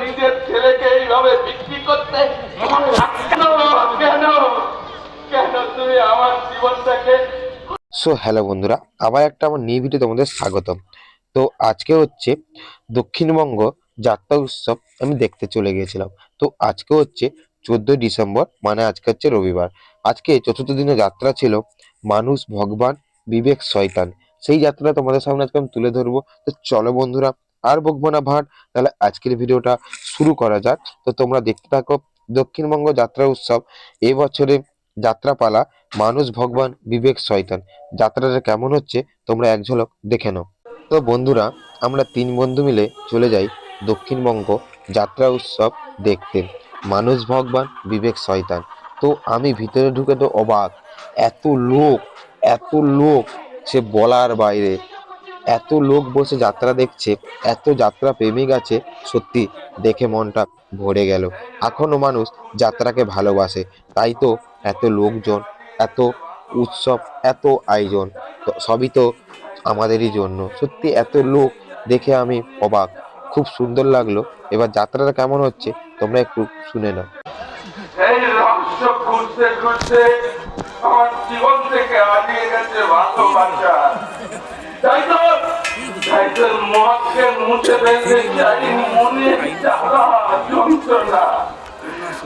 নিজের ছেলেকে এইভাবে বিক্রি করতে কেন? কেন তুমি আমার জীবনটাকে সো হ্যালো বন্ধুরা আবার একটা আমার নিয়ে ভিডিও তোমাদের স্বাগতম। তো আজকে হচ্ছে দক্ষিণবঙ্গ যাত্রা উৎসব আমি দেখতে চলে গিয়েছিলাম। তো আজকে হচ্ছে চোদ্দই ডিসেম্বর মানে আজকে হচ্ছে রবিবার। আজকে চতুর্থ দিনে যাত্রা ছিল মানুষ, ভগবান, বিবেক, শয়তান। সেই যাত্রা তোমাদের সামনে আজকে আমি তুলে ধরবো। তো চলো বন্ধুরা, আর বকবো না ভাট, তাহলে আজকের ভিডিওটা শুরু করা যাক। তো তোমরা দেখতে থাকো দক্ষিণবঙ্গ যাত্রা উৎসব। এই বছরে যাত্রাপালা মানুষ, ভগবান, বিবেক, শয়তান। যাত্রাটা কেমন হচ্ছে তোমরা এক ঝলক দেখে নাও। তো বন্ধুরা, আমরা তিন বন্ধু মিলে চলে যাই দক্ষিণবঙ্গ যাত্রা উৎসব দেখতে। মানুষ ভগবান, বিবেক শয়তান। তো আমি ভিতরে ঢুকে তো অবাক। এত লোক এত লোক সে বলার বাইরে। এত লোক বসে যাত্রা দেখছে, এত যাত্রা প্রেমিক আছে, সত্যি দেখে মনটা ভরে গেল। এখনও মানুষ যাত্রাকে ভালোবাসে, তাই তো এত লোকজন, এত উৎসব, এত আয়োজন সবই তো আমাদেরই জন্য। সত্যি এত লোক দেখে আমি অবাক। খুব সুন্দর লাগল। এবার যাত্রাটা কেমন হচ্ছে, তোমরা একটু শুনে নাও। এই রহস্য খুঁজতে খুঁজতে আমার জীবন থেকে হারিয়ে গেছে তাই তো তাই তো মদকে মুছে ফেলতে চাই মনে যন্ত্রণা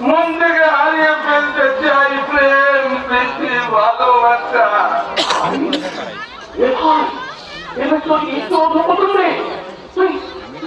মন থেকে হারিয়ে ফেলতে চাই প্রেম, প্রীতি, ভালোবাসা। এখন এবার তো এই নেই।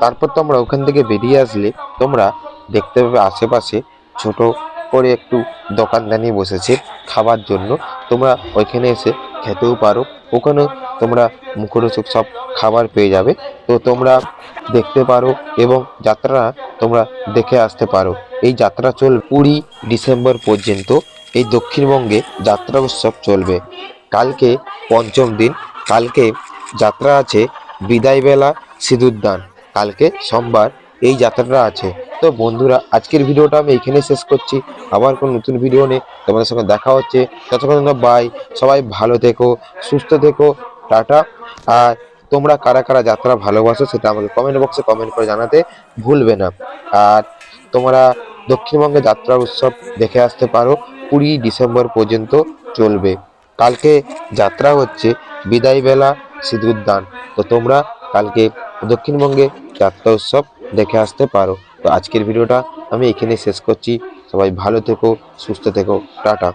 তারপর তোমরা ওখান থেকে বেরিয়ে আসলে তোমরা দেখতে পাবে আশেপাশে ছোট করে একটু দোকানদানি বসেছে খাবার জন্য। তোমরা ওইখানে এসে খেতেও পারো। ওখানে তোমরা মুখরোচক সব খাবার পেয়ে যাবে। তো তোমরা দেখতে পারো এবং যাত্রা তোমরা দেখে আসতে পারো। এই যাত্রা চল কুড়ি ডিসেম্বর পর্যন্ত এই দক্ষিণবঙ্গে যাত্রা উৎসব চলবে। কালকে পঞ্চম দিন। কালকে যাত্রা আছে বিদায়বেলা সিঁদুরদান। কালকে সোমবার এই যাত্রাটা আছে। তো বন্ধুরা, আজকের ভিডিওটা আমি এখানে শেষ করছি। আবার কোন নতুন ভিডিও নিয়ে তোমাদের সঙ্গে দেখা হচ্ছে। ততক্ষণ বাই সবাই ভালো থেকো, সুস্থ থেকো, টাটা। আর তোমরা কারা কারা যাত্রা ভালোবাসো সেটা আমাকে কমেন্ট বক্সে কমেন্ট করে জানাতে ভুলবে না। আর তোমরা দক্ষিণবঙ্গে যাত্রা উৎসব দেখে আসতে পারো। কুড়ি ডিসেম্বর পর্যন্ত চলবে। কালকে যাত্রা হচ্ছে বিদায় বেলা সিঁদুরদান। তো তোমরা কালকে দক্ষিণবঙ্গে যাত্রা উৎসব দেখে আসতে পারো। তো আজকের ভিডিওটা আমি এখানে শেষ করছি। সবাই ভালো থেকো সুস্থ থেকো। টাটা।